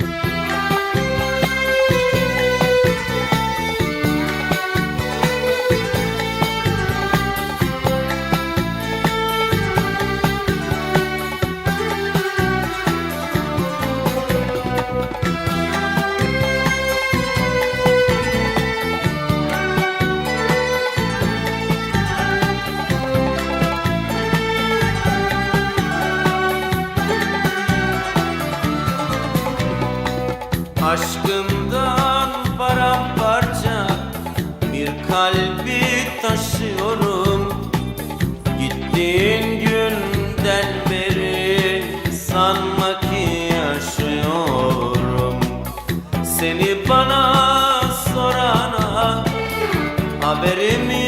Hang. Aşkımdan paramparça bir kalbi taşıyorum. Gittiğin günden beri sanma ki yaşıyorum. Seni bana sorana haberim yok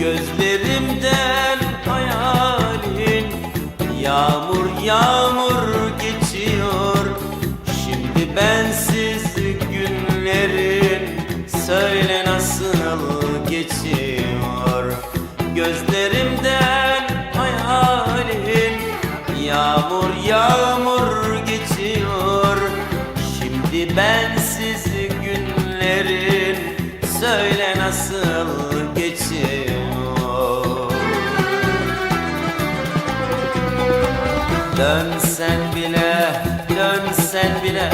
Gözlerimden hayalin. Yağmur yağmur geçiyor. Şimdi bensiz günlerin Söyle nasıl geçiyor? Gözlerimden hayalin. Yağmur yağmur geçiyor. Şimdi bensiz günlerin Söyle nasıl geçiyor Dönsen bile, dönsen bile